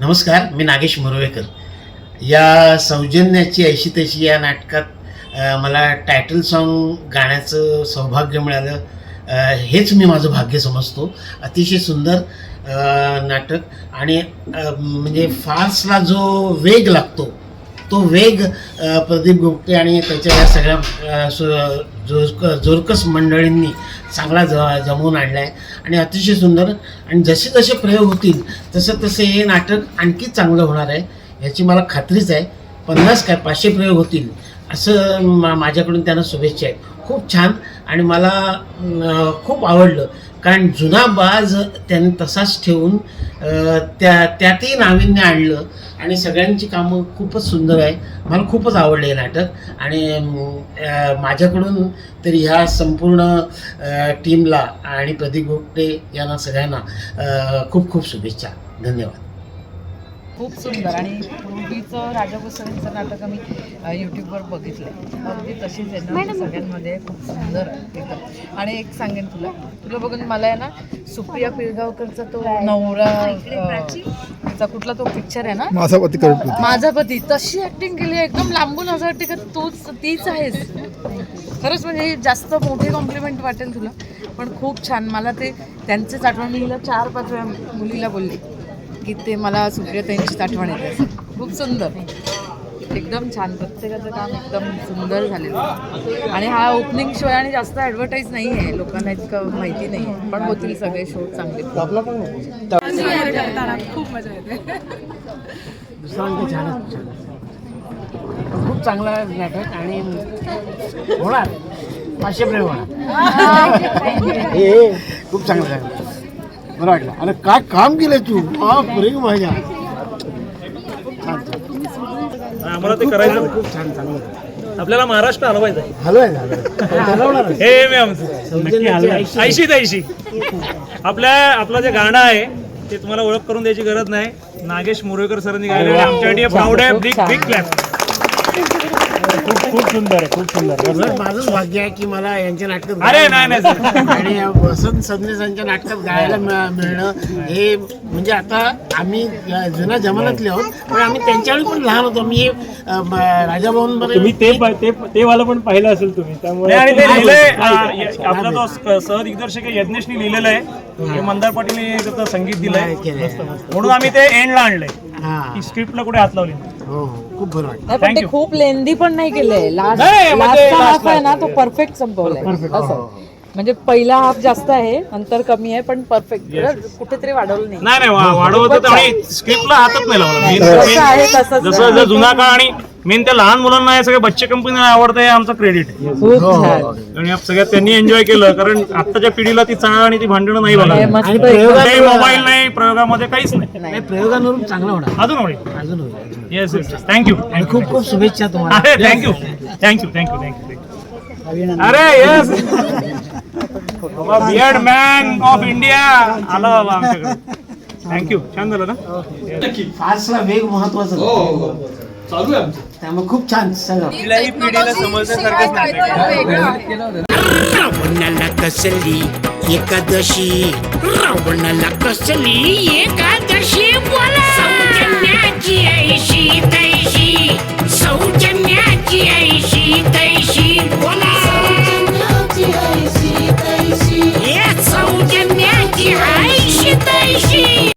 नमस्कार मी नागेश मुरवेकर. या सौजन्याची ऐशी तशी या नाटकात मला टायटल सॉन्ग गाण्याचं सौभाग्य मिळालं. हेच मी माझं भाग्य समजतो. अतिशय सुंदर नाटक. आणि म्हणजे फार्सला जो वेग लागतो तो वेग प्रदीप गुप्ते आणि त्याच्या या सगळ्या जोरक जोरकस मंडळींनी चांगला ज जमवून आणला आहे आणि अतिशय सुंदर आणि जसे जसे प्रयोग होतील तसं तसे हे नाटक आणखी चांगलं होणार आहे ह्याची मला खात्रीच आहे. पन्नास काय पाचशे प्रयोग होतील असं मा माझ्याकडून त्यांना शुभेच्छा आहेत. खूप छान आणि मला खूप आवडलं. कारण जुना बाज त्यांनी तसाच ठेवून त्या त्यातही नाविन्य आणलं आणि सगळ्यांची कामं खूपच सुंदर आहे. मला खूपच आवडलं हे नाटक आणि माझ्याकडून तरी ह्या संपूर्ण टीमला आणि प्रदीप गोपटे यांना सगळ्यांना खूप खूप शुभेच्छा. धन्यवाद. खूप सुंदर आणि पूर्वीचं राजा गोसावींचं नाटक आम्ही यूट्यूबवर बघितलं. अगदी तशीच आहे ना सगळ्यांमध्ये खूप सुंदर आहे. एकदम आणि एक सांगेन तुला. तुला बघून मला आहे ना सुप्रिया पिळगावकरचा तो नवरा अ, तिचा कुठला तो पिक्चर आहे ना? माझा पती माझा पती. तशी ऍक्टिंग केली आहे, एकदम लांबून असं वाटते का तूच तीच आहेस. खरंच म्हणजे जास्त मोठी कॉम्प्लिमेंट वाटेल तुला. पण खूप छान. मला ते त्यांचेच आठवण. मी चार पाच वेळा मुलीला बोलली. की ते मला सुप्रियताईंचीच आठवण येते. खूप सुंदर. एकदम छान. प्रत्येकाचं काम एकदम सुंदर झालेलं. आणि हा ओपनिंग शो आहे आणि जास्त ॲडव्हर्टाईज नाही आहे लोकांना इतकं माहिती नाही आहे पण होतील सगळे शो चांगले. दुसरा आणखी छानच छान खूप चांगला नाटक आणि होणार. पाचशे प्रयोग होणार. खूप चांगलं वाटलं अरे काय काम केलं तू? बाप रे माझ्या. छान छान आम्हाला ते करायचं खूप छान चांगलं झालं. आपल्याला महाराष्ट्र हलवायचं आहे. हलवाय झालं हलवणार हे मी आमचं सौजन्याची ऐशी. ऐशी ऐशी. आपल्या आपलं जे गाणं आहे ते तुम्हाला ओळख करून द्यायची गरज नाही. नागेश मुरळकर सरांनी गायलेलं आहे. आमच्यासाठी प्राऊड आहे. बिग बिग क्लॅप खूप खूप सुंदर आहे खूप सुंदर उलट माझंच भाग्य आहे की मला यांच्या नाटकात अरे नाही नाही सर. आणि वसंत सबनीसांच्या नाटकात गायला मिळ- मिळणं हे म्हणजे आता आम्ही या जुन्या जमान्यातले आहोत पण आम्ही त्यांच्यावेळी पण लहान होतो. मी राजाभाऊन तुम्ही ते पा- ते ते वाला पण पाहिलं असेल तुम्ही त्यामुळे नाही, आणि ते लिहिलंय आ, य- आपला तो स- सहदिग्दर्शक आहे, यज्ञेशनी लिहिलेलं आहे. हे मंदार पाटीलने त्याचं संगीत दिलंय. म्हणून आम्ही ते एंडला आणलंय. हा. की स्क्रिप्टला कुठे हात लावली नाही. हो हो. खूप बरं वाटलं. नाही, पण Thank ते you. खूप लेंदी पण नाही केलंय. लास्ट नाही, म्हणजे लास्टचा last हाफ आहे ना. तो परफेक्ट संपवलाय. असं. म्हणजे पहिला हाफ जास्त आहे नंतर कमी आहे पण परफेक्ट कुठेतरी वाढवलं नाही. नाही नाही वा- वाढवत होतं आणि स्क्रिप्टला हातच नाही लावला. Main- जसं main- आहे तसंच जसं जर जुना काळ आणि मेन त्या लहान मुलांना हे सगळे बच्चे कंपनी आवडतं हे आमचं क्रेडिट खूप छान. आणि या सगळ्यात त्यांनी एन्जॉय केलं कारण आत्ताच्या पिढीला ती चाळ आणि ती भांडणं नाही बघा हे मस्त आणि कुठेही मोबाईल नाही प्रयोगामध्ये काहीच नाही. नाही. प्रयोगांवरून चांगलं होणार. अजून होईल. अजून होईल अजून होईल. येस येस थँक्यू आणि खूप खूप शुभेच्छा तुम्हाला. अरे thank you thank you thank you thank you अरे yes beard man of India आला बाबा आमच्याकडे. थँक्यू छान झालं ना? फार्सला वेग महत्त्वाचा. चालू आहे त्यामुळे खूप छान सगळं. कुठल्याही पिढीला समजण्यासारखंच रावणाला कसली एकादशी? रावणाला कसली एकादशी? बोला. सौजन्याची ऐशी तैशी. सौजन्याची ऐशी तैशी.